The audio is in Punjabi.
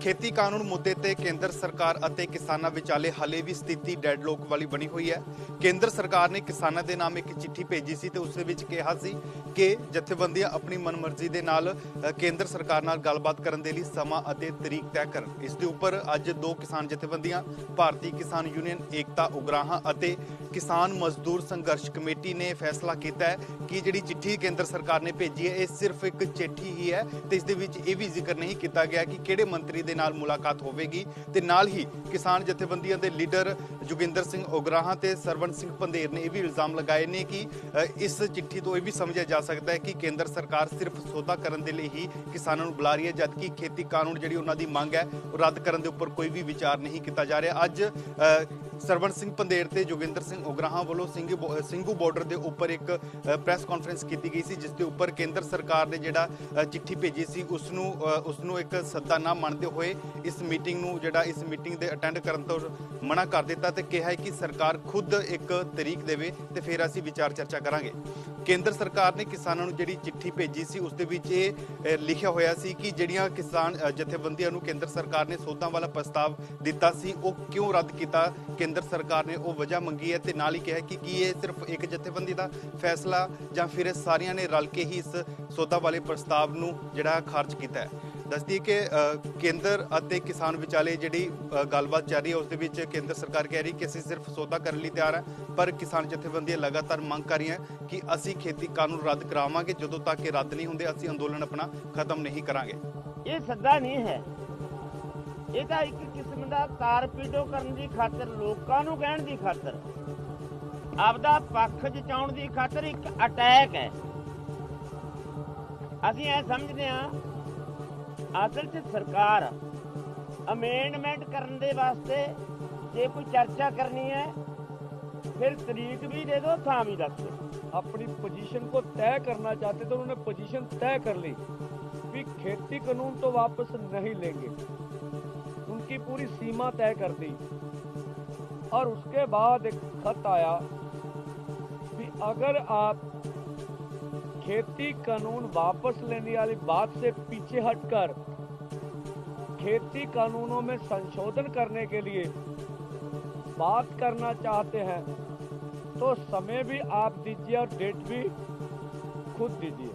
ਖੇਤੀ ਕਾਨੂੰਨ ਮੁੱਦੇ ਤੇ ਕੇਂਦਰ ਸਰਕਾਰ ਅਤੇ ਕਿਸਾਨਾਂ ਵਿਚਾਲੇ ਹਾਲੇ ਵੀ ਸਥਿਤੀ ਡੈਡਲੋਕ ਵਾਲੀ ਬਣੀ ਹੋਈ ਹੈ। ਕੇਂਦਰ ਸਰਕਾਰ ਨੇ ਕਿਸਾਨਾਂ ਦੇ ਨਾਮ ਇੱਕ ਚਿੱਠੀ ਭੇਜੀ ਸੀ ਤੇ ਉਸ ਦੇ ਵਿੱਚ ਕਿਹਾ ਸੀ ਕਿ ਜਥੇਬੰਦੀਆਂ ਆਪਣੀ ਮਨਮਰਜ਼ੀ ਦੇ ਨਾਲ ਕੇਂਦਰ ਸਰਕਾਰ ਨਾਲ ਗੱਲਬਾਤ ਕਰਨ ਦੇ ਲਈ ਸਮਾਂ ਅਤੇ ਤਰੀਕ ਤੈਅ ਕਰਨ। ਇਸ ਦੇ ਉੱਪਰ ਅੱਜ ਦੋ ਕਿਸਾਨ ਜਥੇਬੰਦੀਆਂ, ਭਾਰਤੀ ਕਿਸਾਨ ਯੂਨੀਅਨ ਏਕਤਾ ਉਗਰਾਹਾਂ ਅਤੇ ਕਿਸਾਨ ਮਜ਼ਦੂਰ ਸੰਘਰਸ਼ ਕਮੇਟੀ ਨੇ ਫੈਸਲਾ ਕੀਤਾ ਹੈ ਕਿ ਜਿਹੜੀ ਚਿੱਠੀ ਕੇਂਦਰ ਸਰਕਾਰ ਨੇ ਭੇਜੀ ਹੈ, ਇਹ ਸਿਰਫ ਇੱਕ ਚਿੱਠੀ ਹੀ ਹੈ ਤੇ ਇਸ ਦੇ ਵਿੱਚ ਇਹ ਵੀ ਜ਼ਿਕਰ ਨਹੀਂ ਕੀਤਾ ਗਿਆ ਕਿ ਕਿਹੜੇ ਮੰਤਰੀ ਦੇ ਨਾਲ ਮੁਲਾਕਾਤ ਹੋਵੇਗੀ ਤੇ ਨਾਲ ਹੀ ਕਿਸਾਨ ਜਥੇਬੰਦੀਆਂ ਦੇ ਲੀਡਰ ਜੋਗਿੰਦਰ ਸਿੰਘ ਉਗਰਾਹਾਂ ਤੇ ਸਰਵਣ ਸਿੰਘ ਪੰਧੇਰ ਨੇ ਇਹ ਵੀ ਇਲਜ਼ਾਮ ਲਗਾਏ ਨੇ ਕਿ ਇਸ ਚਿੱਠੀ ਤੋਂ ਇਹ ਵੀ ਸਮਝਿਆ ਜਾ ਸਕਦਾ ਹੈ ਕਿ ਕੇਂਦਰ ਸਰਕਾਰ ਸਿਰਫ ਸੌਦਾ ਕਰਨ ਦੇ ਲਈ ਹੀ ਕਿਸਾਨਾਂ ਨੂੰ ਬੁਲਾ ਰਹੀ ਹੈ ਜਦਕਿ ਖੇਤੀ ਕਾਨੂੰਨ ਜਿਹੜੀ ਉਹਨਾਂ ਦੀ ਮੰਗ ਹੈ ਉਹ ਰੱਦ ਕਰਨ ਦੇ ਉੱਪਰ ਕੋਈ ਵੀ ਵਿਚਾਰ ਨਹੀਂ ਕੀਤਾ ਜਾ ਰਿਹਾ। ਅੱਜ ਅ, ਸਰਵਣ ਸਿੰਘ ਪੰਧੇਰ ਤੇ ਜੋਗਿੰਦਰ ਸਿੰਘ ਉਗਰਾਹਾਂ ਵੱਲੋਂ ਸਿੰਘੂ ਬਾਰਡਰ ਦੇ ਉੱਪਰ ਇੱਕ ਪ੍ਰੈਸ ਕਾਨਫਰੰਸ ਕੀਤੀ ਗਈ ਸੀ ਜਿਸ ਦੇ ਉੱਪਰ ਕੇਂਦਰ ਸਰਕਾਰ ਨੇ ਜਿਹੜਾ ਚਿੱਠੀ ਭੇਜੀ ਸੀ ਉਸ ਨੂੰ ਉਸ ਨੂੰ ਇੱਕ ਸੱਦਾ ਨਾ ਮੰਨਦੇ ਹੋਏ ਇਸ ਮੀਟਿੰਗ ਨੂੰ ਜਿਹੜਾ ਇਸ ਮੀਟਿੰਗ ਦੇ ਅਟੈਂਡ ਕਰਨ ਤੋਂ ਮਨਾ ਕਰ ਦਿੱਤਾ ਤੇ ਕਿਹਾ ਹੈ ਕਿ ਸਰਕਾਰ ਖੁਦ ਇੱਕ ਤਰੀਕ ਦੇਵੇ ਤੇ ਫਿਰ ਅਸੀਂ ਵਿਚਾਰ ਚਰਚਾ ਕਰਾਂਗੇ। ਕੇਂਦਰ ਸਰਕਾਰ ਨੇ ਕਿਸਾਨਾਂ ਨੂੰ ਜਿਹੜੀ ਚਿੱਠੀ ਭੇਜੀ ਸੀ, ਉਸ ਦੇ ਵਿੱਚ ਇਹ ਲਿਖਿਆ ਹੋਇਆ ਸੀ ਕਿ ਜਿਹੜੀਆਂ ਕਿਸਾਨ ਜਥੇਬੰਦੀਆਂ ਨੂੰ ਕੇਂਦਰ ਸਰਕਾਰ ਨੇ ਸੌਦਾ ਵਾਲਾ ਪ੍ਰਸਤਾਵ ਦਿੱਤਾ ਸੀ, ਉਹ ਕਿਉਂ ਰੱਦ ਕੀਤਾ? ਕੇਂਦਰ ਸਰਕਾਰ ਨੇ ਉਹ ਵਜ੍ਹਾ ਮੰਗੀ ਹੈ ਤੇ ਨਾਲ ਹੀ ਕਿਹਾ ਕਿ ਕੀ ਇਹ ਸਿਰਫ ਇੱਕ ਜਥੇਬੰਦੀ ਦਾ ਫੈਸਲਾ ਜਾਂ ਫਿਰ ਇਹ ਸਾਰਿਆਂ ਨੇ ਰਲ ਕੇ ਹੀ ਇਸ ਸੌਦਾ ਵਾਲੇ ਪ੍ਰਸਤਾਵ ਨੂੰ ਜਿਹੜਾ ਖਾਰਜ ਕੀਤਾ ਹੈ। ਦੱਸਦੀ ਕਿ ਕੇਂਦਰ ਅਤੇ ਕਿਸਾਨ ਵਿਚਾਲੇ ਜਿਹੜੀ ਗੱਲਬਾਤ ਗੱਲਬਾਤ ਜਾਰੀ ਹੈ, ਉਸ ਦੇ ਵਿੱਚ ਕੇਂਦਰ ਸਰਕਾਰ ਕਹਿ ਰਹੀ ਕਿ ਅਸੀਂ ਸਿਰਫ ਸੌਦਾ ਕਰਨ ਲਈ ਤਿਆਰ ਹਾਂ, ਪਰ ਕਿਸਾਨ ਜਥੇਬੰਦੀਆਂ ਲਗਾਤਾਰ ਮੰਗ ਕਰ ਰਹੀਆਂ ਕਿ ਅਸੀਂ ਖੇਤੀ ਕਾਨੂੰਨ ਰੱਦ ਕਰਾਵਾਂਗੇ, ਜਦੋਂ ਤੱਕ ਇਹ ਰੱਦ ਨਹੀਂ ਹੁੰਦੇ, ਅਸੀਂ ਅੰਦੋਲਨ ਆਪਣਾ ਖਤਮ ਨਹੀਂ ਕਰਾਂਗੇ। ਇਹ ਸੱਦਾ ਨਹੀਂ ਹੈ। ਇਹ ਤਾਂ ਇੱਕ ਕਿਸਮ ਦਾ ਤਾਰਪੀਡੋ ਕਰਨ ਦੀ ਖਾਤਰ, ਲੋਕਾਂ ਨੂੰ ਕਹਿਣ ਦੀ ਖਾਤਰ। ਆਪਦਾ ਪੱਖ ਜਚਾਉਣ ਦੀ ਖਾਤਰ ਇੱਕ ਅਟੈਕ ਹੈ। ਅਸੀਂ ਇਹ ਸਮਝਦੇ ਹਾਂ, ਅਸਲ 'ਚ ਸਰਕਾਰ ਅਮੈਂਡਮੈਂਟ ਕਰਨ ਦੇ ਵਾਸਤੇ ਜੇ ਕੋਈ ਚਰਚਾ ਕਰਨੀ ਹੈ, ਫਿਰ ਤਰੀਕ ਵੀ ਦੇ ਦਿਓ, ਥਾਂ ਵੀ ਦੱਸ ਦਿਓ। अपनी पोजीशन को तय करना चाहते थे, उन्होंने पोजीशन तय कर ली भी खेती कानून तो वापस नहीं लेंगे। उनकी पूरी सीमा तय कर दी। और उसके बाद एक खत आया कि अगर आप खेती कानून वापस लेने वाली बात से पीछे हटकर खेती कानूनों में संशोधन करने के लिए बात करना चाहते हैं तो समय भी आप दीजिए और डेट भी खुद दीजिए